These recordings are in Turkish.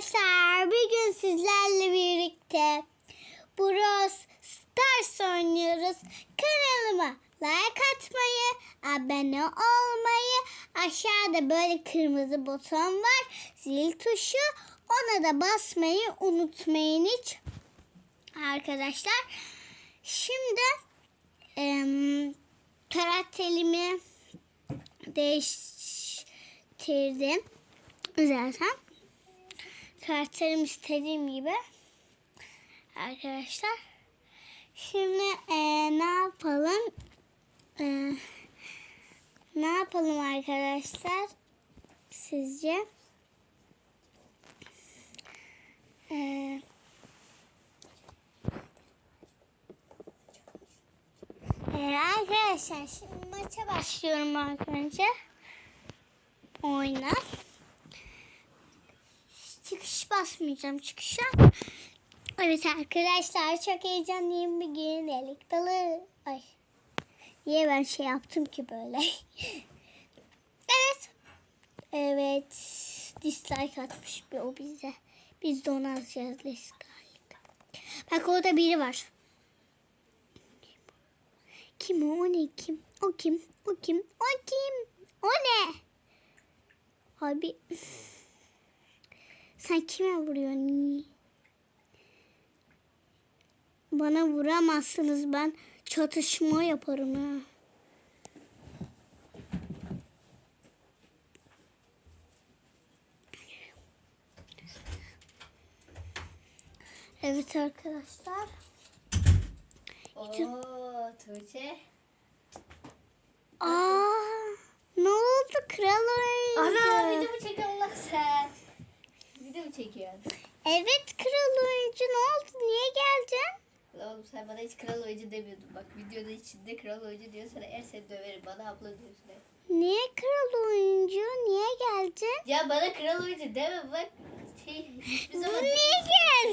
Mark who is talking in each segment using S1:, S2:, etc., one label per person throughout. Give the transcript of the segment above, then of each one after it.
S1: arkadaşlar. Bugün sizlerle birlikte Bros Stars oynuyoruz. Kanalıma like atmayı, abone olmayı, aşağıda böyle kırmızı buton var. Zil tuşu. Ona da basmayı unutmayın hiç. Arkadaşlar. Şimdi em, karakterimi değiştirdim. Zaten karakterim istediğim gibi. Arkadaşlar. Şimdi eee, ne yapalım? Eee, ne yapalım arkadaşlar? Sizce? Eee Ee, arkadaşlar şimdi maça başlıyorum arkadaşlar. Oyna. Çıkış basmayacağım çıkışa. Evet arkadaşlar çok heyecanlıyım bir gün elik dalı. Ay. Niye ben şey yaptım ki böyle? evet. Evet. Dislike atmış bir o bize. Biz de onu alacağız dislike. Bak orada biri var. Kim o? O ne kim? O kim? O kim? O kim? O ne? Abi sen kime vuruyorsun? Bana vuramazsınız ben çatışma yaparım ha. Evet arkadaşlar.
S2: Oo Tuğçe.
S1: Aa, ne oldu kral oyuncu?
S2: Ana video mu çekiyorsun lan sen? Video mu çekiyorsun?
S1: Evet kral oyuncu ne oldu? Niye geldin?
S2: Oğlum sen bana hiç kral oyuncu demiyordun. Bak videoda içinde kral oyuncu diyor sana er seni döverim. Bana abla diyorsun. hep.
S1: Niye kral oyuncu? Niye geldin?
S2: Ya bana kral oyuncu deme bak. Şey, hiçbir zaman...
S1: Niye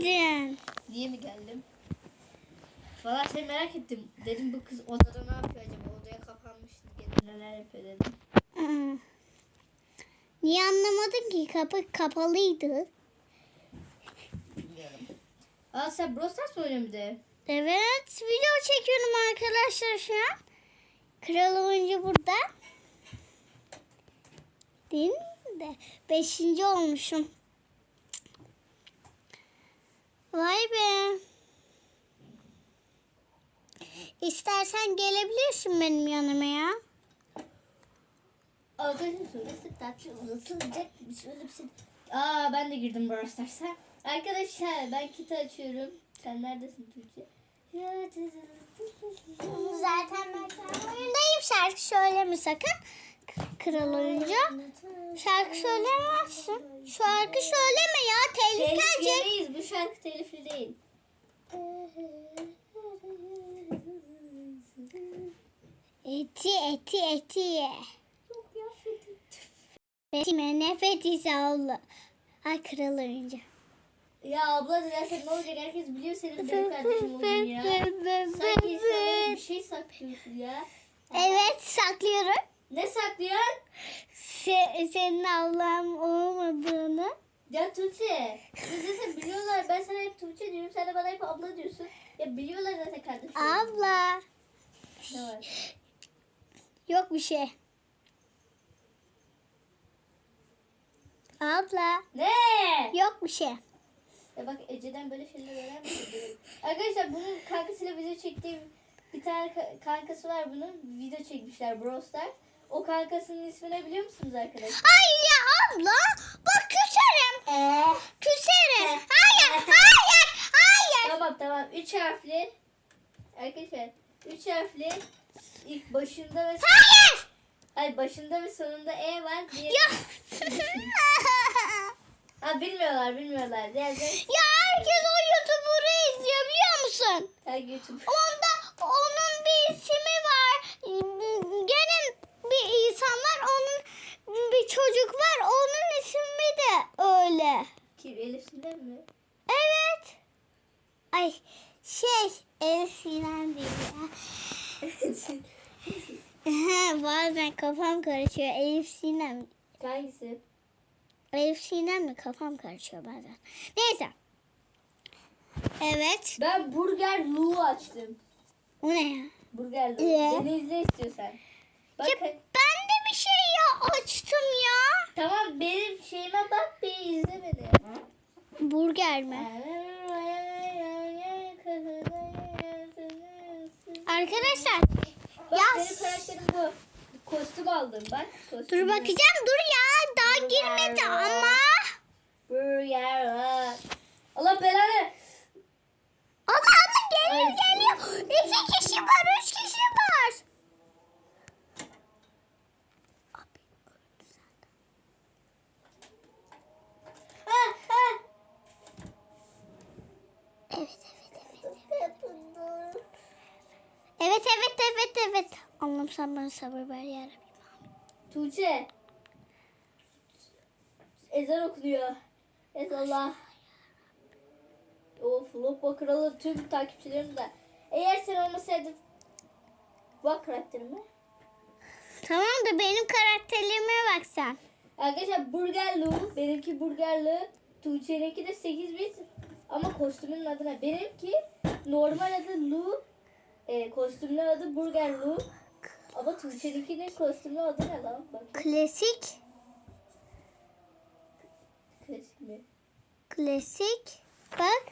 S1: geldin?
S2: Niye mi geldim? Valla seni merak ettim. Dedim bu kız odada ne yapıyor acaba? Odaya kapanmıştı. Gelin neler yapıyor dedim.
S1: Niye anlamadın ki? Kapı kapalıydı.
S2: Bilmiyorum. Aa sen Brawl Stars mı oynuyorsun bir de?
S1: Evet video çekiyorum arkadaşlar şu an. Kral oyuncu burada. Değil mi de? Beşinci olmuşum. Vay be. İstersen gelebilirsin benim yanıma ya.
S2: Arkadaşlar tatlı uzatılacak bir şey. Aa ben de girdim Brawl Stars'a. Arkadaşlar ben kiti açıyorum. Sen neredesin Tuğçe?
S1: Zaten ben oyundayım. Şarkı söyleme sakın. Kral oyuncu. Şarkı söylemezsin. Şarkı söyleme ya. Telif gelecek.
S2: Telifliyiz. Bu şarkı telifli değil.
S1: Eti eti eti ye. Betime nefret ise Allah. Ay kral oyuncu.
S2: Ya abla dersen ne olacak? Herkes biliyor senin benim kardeşim olduğunu ya. Sanki insanlara bir şey saklıyorsun ya.
S1: Evet saklıyorum.
S2: Ne saklıyorsun?
S1: Se- senin Allah'ım olmadığını.
S2: Ya Tuğçe. Biz zaten biliyorlar. Ben sana hep Tuğçe diyorum. Sen de bana hep abla diyorsun. Ya biliyorlar zaten kardeşim.
S1: Abla.
S2: Ne var?
S1: Yok bir şey. Abla.
S2: Ne?
S1: Yok bir şey.
S2: Ya bak Ece'den böyle şeyler öğrenmedim. Arkadaşlar bunun kankasıyla video çektiğim bir tane ka- kankası var bunun. Video çekmişler Brawl Stars. O kankasının ismini biliyor musunuz arkadaşlar?
S1: Ay ya abla. Bak küserim.
S2: Eee.
S1: Küserim. Hayır. Hayır. Hayır.
S2: Tamam tamam. Üç harfli. Arkadaşlar. Üç harfli. İlk başında ve
S1: Hayır.
S2: Hayır başında ve sonunda E var. Diğer...
S1: Ya.
S2: Ha bilmiyorlar bilmiyorlar. Diğer de
S1: ya herkes o YouTuber'ı izliyor biliyor musun?
S2: Hangi YouTube.
S1: Onda onun bir ismi var. Gene bir insan var. Onun bir çocuk var. Onun ismi de öyle.
S2: Kim Elif Sinem mi?
S1: Evet. Ay şey Elif Sinem değil ya. Bazen kafam karışıyor. Elif Sinem.
S2: Hangisi?
S1: Elif Sinem mi? Kafam karışıyor bazen. Neyse. Evet.
S2: Ben Burger Lu açtım.
S1: O ne ya?
S2: Burger Lu.
S1: Ee?
S2: Beni izle istiyorsan. Bak
S1: Ya ben de bir şey ya açtım ya.
S2: tamam benim şeyime bak bir izle beni.
S1: Burger mi? Arkadaşlar
S2: Bak benim karakterim bu. Kostüm aldım bak. Kostüm
S1: dur bakacağım dur ya daha girmedi ama.
S2: Lu. Allah belanı.
S1: Ama ama geliyor geliyor. İki kişi var üç kişi var.
S2: Ha, ha.
S1: Evet evet evet. Evet evet evet evet. Allah'ım sen bana sabır ver yarabbim.
S2: Tuğçe. Ezan okunuyor. Evet Allah. O Floppa Kralı tüm takipçilerim de. Eğer sen olmasaydın bak karakterime.
S1: Tamam da benim karakterime bak sen.
S2: Arkadaşlar Burger Lu. Benimki Burger Lu. Tuğçe'ninki de 8 bit. Ama kostümün adına. Benimki normal adı Lu. E, kostümlü adı Burger Lu. Ama Tuğçe'ninkinin kostümlü adı ne lan? Bak.
S1: Klasik.
S2: Klasik mi?
S1: Klasik. Bak.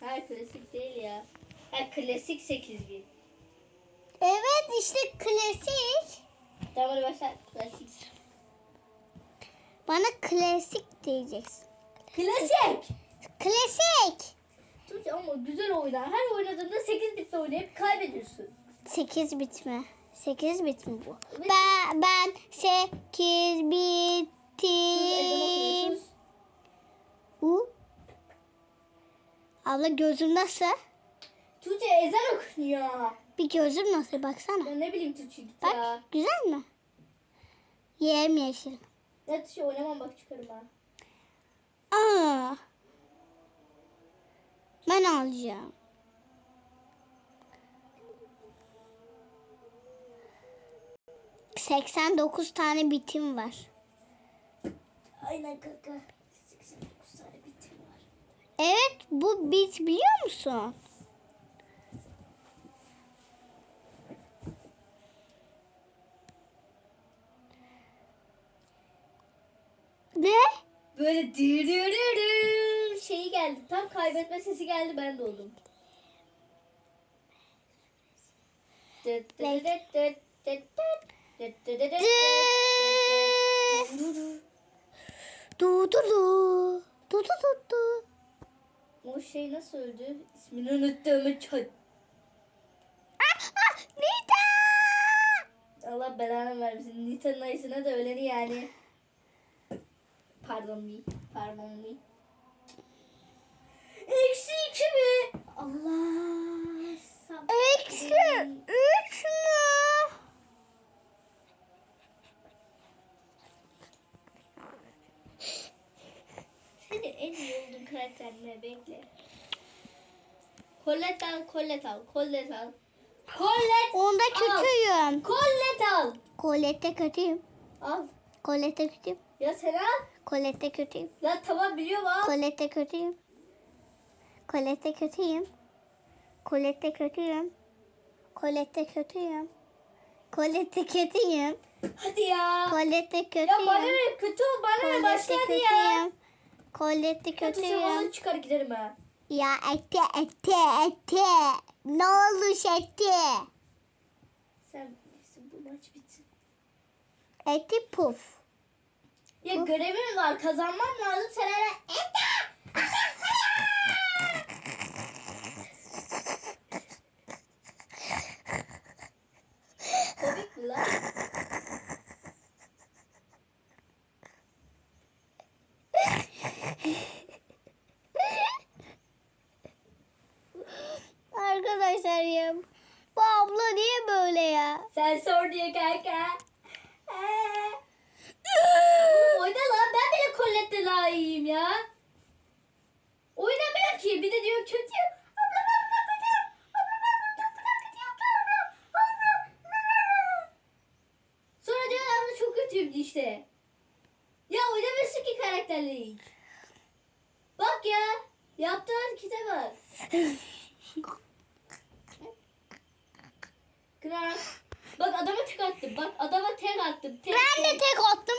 S2: Hayır klasik değil ya. Ha klasik 8 bit.
S1: Evet işte klasik.
S2: Tamam başla. Klasik.
S1: Bana klasik diyeceksin.
S2: Klasik.
S1: Klasik.
S2: Tuğçe ama güzel oynar. Her oynadığında 8 bitle oynayıp kaybediyorsun.
S1: 8 bit mi? 8 bit mi bu? Ben ben 8
S2: Sus, ezan okuyor,
S1: bitim. Bu. Abla gözüm nasıl?
S2: Tuğçe ezan okunuyor.
S1: Bir gözüm nasıl baksana.
S2: Ya ne bileyim Tuğçe git
S1: Bak
S2: ya.
S1: güzel mi? Yem yeşil.
S2: Ya Tuğçe oynamam bak çıkarım ha.
S1: Aa. Ben alacağım. Seksen dokuz tane bitim var.
S2: Aynen kaka. 89 tane bitim var.
S1: Evet bu bit biliyor musun? Ne?
S2: Böyle dürürürüm şeyi geldi. Tam kaybetme sesi geldi ben de oldum. Dıt dıt dıt dıt dıt
S1: Du du du. Du du du du.
S2: O şey nasıl öldü? İsmini unuttuğumu çöt.
S1: Ah, ah, Nida!
S2: Allah belanı vermesin. Nita'nın ayısına da öleni yani. Pardon mi? Pardon mi? Eksi iki mi? Allah.
S1: Eksi üç mü?
S2: Seni en iyi olduğun karakterine bekle. Kollet al, kollet al, kollet al. Kollet
S1: Onda
S2: al.
S1: kötüyüm.
S2: Kollet al.
S1: Kolette kötüyüm.
S2: Al.
S1: Kolette kötüyüm.
S2: Ya sen al.
S1: Kolette kötüyüm.
S2: Ya tamam biliyorum al.
S1: Kolette kötüyüm. Kolette kötüyüm. Kolette kötüyüm. Kolette kötüyüm. Kolette kötüyüm.
S2: Hadi ya.
S1: Kolette kötüyüm.
S2: Ya bana ne kötü ol bana ne başla hadi ya.
S1: kötüyüm. Kolette
S2: Kötü
S1: kötüyüm.
S2: çıkar giderim ha.
S1: Ya ete ete ete. Ne olur ete.
S2: Sen bilirsin bu maç bitsin.
S1: Eti puf.
S2: Ya görevim var kazanmam lazım sen hala Komik mi lan?
S1: Arkadaşlar ya. Bu abla niye böyle ya?
S2: Sen sor diye kanka. Ee. Oyna lan ben bile Colette'de daha iyiyim ya. Oynamıyor ki bir de diyor kötü. Abla ben buna kötüyüm. Abla ben buna çok buna kötüyüm. Abla, abla. karakterleri. Bak ya. Harekete bak. Kırar. Bak adama tek attım. Bak adama tek attım. Tek,
S1: Ben de
S2: tek.
S1: tek attım.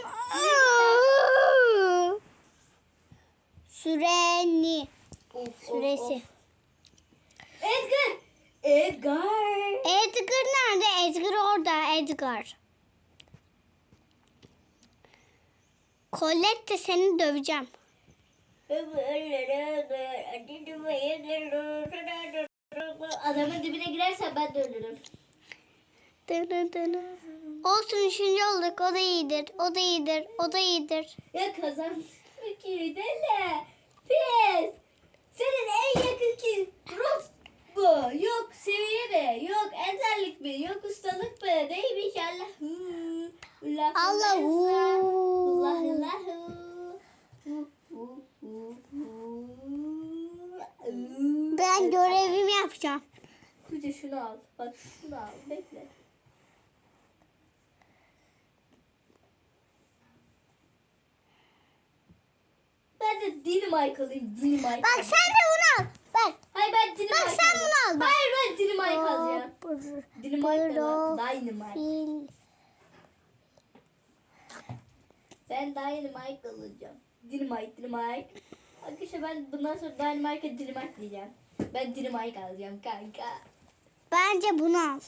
S1: Süreni.
S2: Of, of,
S1: Süresi.
S2: of. Edgar. Edgar.
S1: Edgar nerede? Edgar orada. Edgar. Colette seni döveceğim.
S2: Adamın dibine girersen ben de ölürüm.
S1: Olsun üçüncü olduk. O da iyidir. O da iyidir. O da iyidir.
S2: Ya kazandık ki dele. Pis. Senin en yakın ki Ross bu. Yok seviye mi? Yok ezerlik mi? Yok ustalık mı? Neymiş Allah? Allah
S1: Allahu.
S2: Allah Allah.
S1: Ben görevimi yapacağım.
S2: Kuca şunu al. Bak şunu al. Bekle. Ben de Dynamite alayım. Dynamite.
S1: Bak sen de bunu al. Bak.
S2: Hayır ben Dynamite
S1: Bak sen bunu al bak.
S2: Hayır ben. Dynamite ne lan?
S1: Buyurun.
S2: Dynamite. Ben Dynamite alacağım. Dynamite, Dynamite. Arkadaşlar ben bundan sonra Dynamite'a Dynamite diyeceğim. Ben Dynamite alacağım kanka.
S1: Bence bunu al.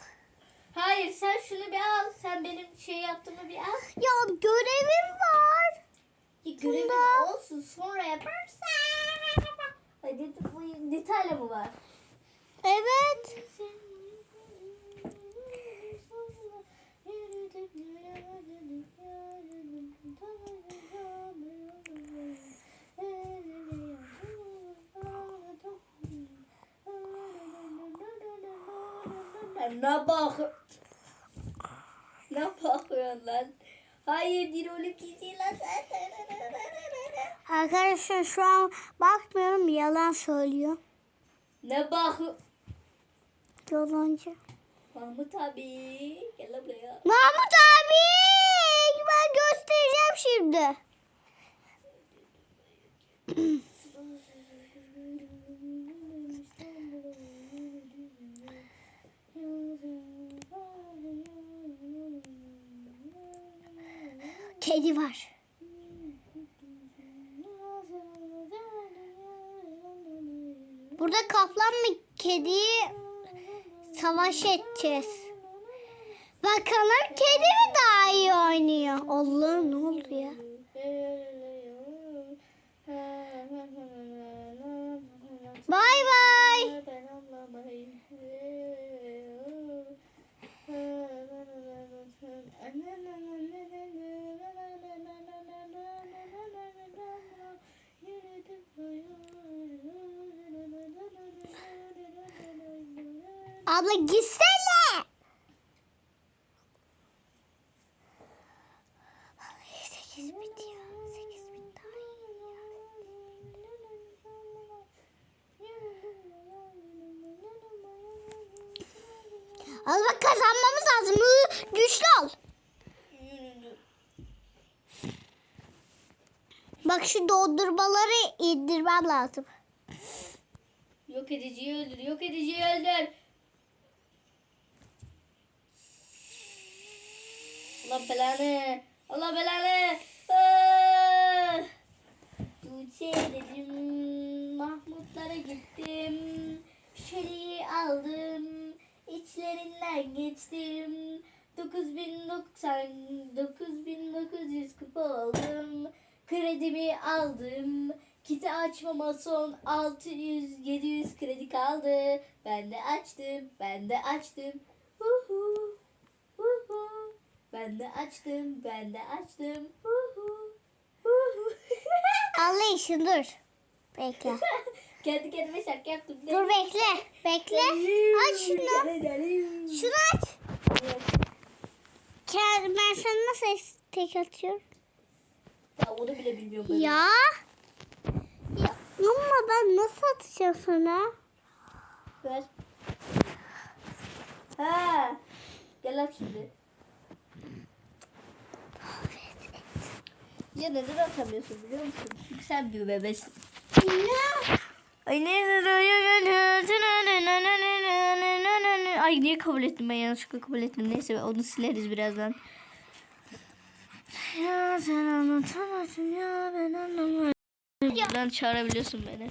S2: Hayır sen şunu bir al. Sen benim şey yaptığımı bir al.
S1: Ya görevim var.
S2: Ki görevin
S1: Bunda.
S2: olsun sonra yaparsın. Hadi bu detayla mı var?
S1: Evet.
S2: Ne bak? Ne bakıyorsun lan? Hayır dirolip gidiyor lan sen.
S1: Arkadaşlar şu an bakmıyorum yalan söylüyor.
S2: Ne bak?
S1: Yalancı.
S2: Mahmut abi gel buraya.
S1: Mahmut abi ben göstereceğim şimdi. Kedi var. Burada kaplanla kediyi savaş edeceğiz. Bakalım kedi mi daha iyi oynuyor? Allah'ım ne oldu ya? Bay bay. Abla gitsene. Sekiz bitiyor. Sekiz bit daha Al bak kazanmamız lazım. Güçlü ol. Bak şu dondurmaları indirmem lazım.
S2: Yok ediciyi öldür, yok ediciyi öldür. Allah belanı, Allah belanı. Ah! Tuğçe dedim, Mahmutlara gittim. Şeriyi aldım, içlerinden geçtim. 9090, 9900 kupa aldım. Kredimi aldım. Kiti açmama son 600 700 kredi kaldı. Ben de açtım. Ben de açtım. Huhu. Huhu. Ben de açtım. Ben de açtım. Huhu. Huhu.
S1: Allah işin dur. Bekle.
S2: Kendi kendime şarkı yaptım.
S1: Dur bekle. Bekle. Aç şunu. Şunu aç. Ke- Ben sana nasıl tek atıyorum?
S2: Ya onu bile bilmiyorum ben.
S1: Ya. Ya ama ben nasıl atacağım sana?
S2: Ver. Ha. Gel aç şimdi. Ya neden atamıyorsun biliyor musun? Çünkü sen bir bebesin.
S1: Ya.
S2: Ay ne Ay niye kabul ettim ben yanlışlıkla kabul ettim. Neyse onu sileriz birazdan. Ya sen anlatamazsın ya ben anlamadım. Buradan çağırabiliyorsun beni.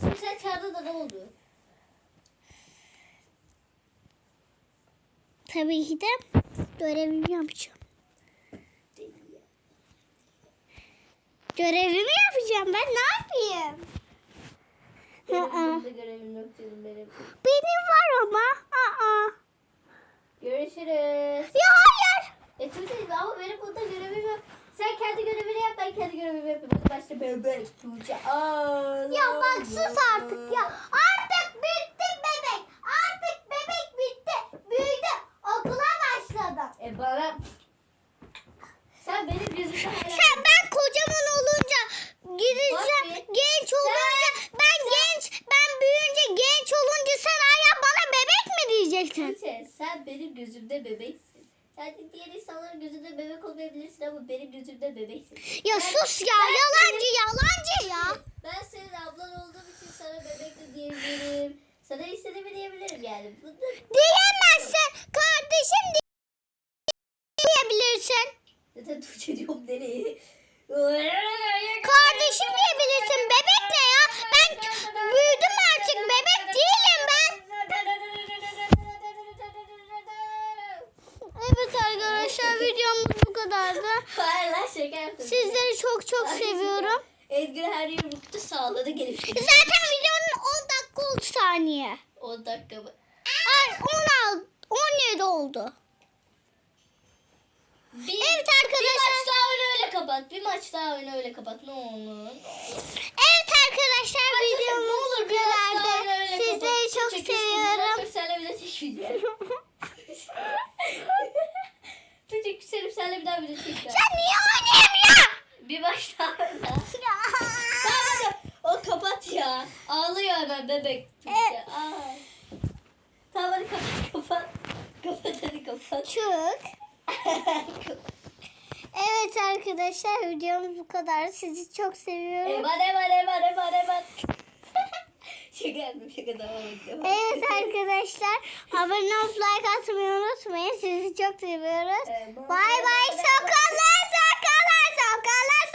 S2: Şimdi sen çağırdın da ne oldu?
S1: Tabii ki de görevimi yapacağım. Görevimi yapacağım ben ne yapayım?
S2: Benim
S1: Aa.
S2: burada görevim yok canım benim.
S1: Benim var ama. Aa.
S2: Görüşürüz.
S1: Ya hayır.
S2: E Tuğçe ama benim burada görevim yok. Sen kendi görevini yap ben kendi görevimi yapayım. Hadi başla bebek Tuğçe. Aa,
S1: Ya bak sus artık ya. Artık bitti bebek. Artık bebek bitti. Büyüdü. Okula başladım.
S2: E bana... Sen benim gözümde.
S1: Sen ben kocaman olunca
S2: Bak bir.
S1: Genç olunca ben genç ben büyüyünce genç olunca sen hala bana bebek mi diyeceksin?
S2: Sen benim gözümde bebeksin. Yani diğer insanların gözünde bebek olmayabilirsin ama benim gözümde bebeksin.
S1: Ya
S2: Ben-
S1: sus ya
S2: ben
S1: yalancı yalancı ya.
S2: Ben senin ablan olduğum için sana bebek de diyebilirim. Sana istediğimi diyebilirim yani. Bunu
S1: Diyemezsin. Kardeşim diyebilirsin.
S2: zaten Tuğçe diyorum nereye?
S1: Kardeşim diyebilirsin. Bebek ne ya? Ben büyüdüm artık. Bebek değilim ben. Evet arkadaşlar videomuz bu kadardı.
S2: Hayır lan şaka yaptım.
S1: Sizleri çok çok seviyorum.
S2: Edgar her yumrukta sağladı geliştirdi.
S1: Zaten videonun 10 dakika 10 saniye.
S2: 10 dakika mı?
S1: Ay 16 17 oldu.
S2: Bir,
S1: Evet
S2: bir
S1: arkadaşlar.
S2: oyunu öyle kapat. Bir maç daha oyunu öyle kapat. Ne olur.
S1: Evet arkadaşlar videomuz bu kadardı. Sizleri çok
S2: küstüm.
S1: seviyorum.
S2: Sonra seninle bir de çekmeyeceğim. Tuğçe küserim seninle bir daha bir de çekeceğim.
S1: Sen niye oynayamıyorsun?
S2: Bir maç daha oyna. Tamam hadi. O kapat ya. Ağlıyor hemen bebek.
S1: Evet.
S2: Ay. Tamam hadi kapat kapat. Kapat hadi kapat.
S1: Çok. Evet arkadaşlar videomuz bu kadar. Sizi çok seviyorum.
S2: Eman eman eman eman eman. şaka yaptım şaka devam ediyorum.
S1: Evet arkadaşlar abone olup like atmayı unutmayın. Sizi çok seviyoruz. Bay bay sokalar sokalar sokalar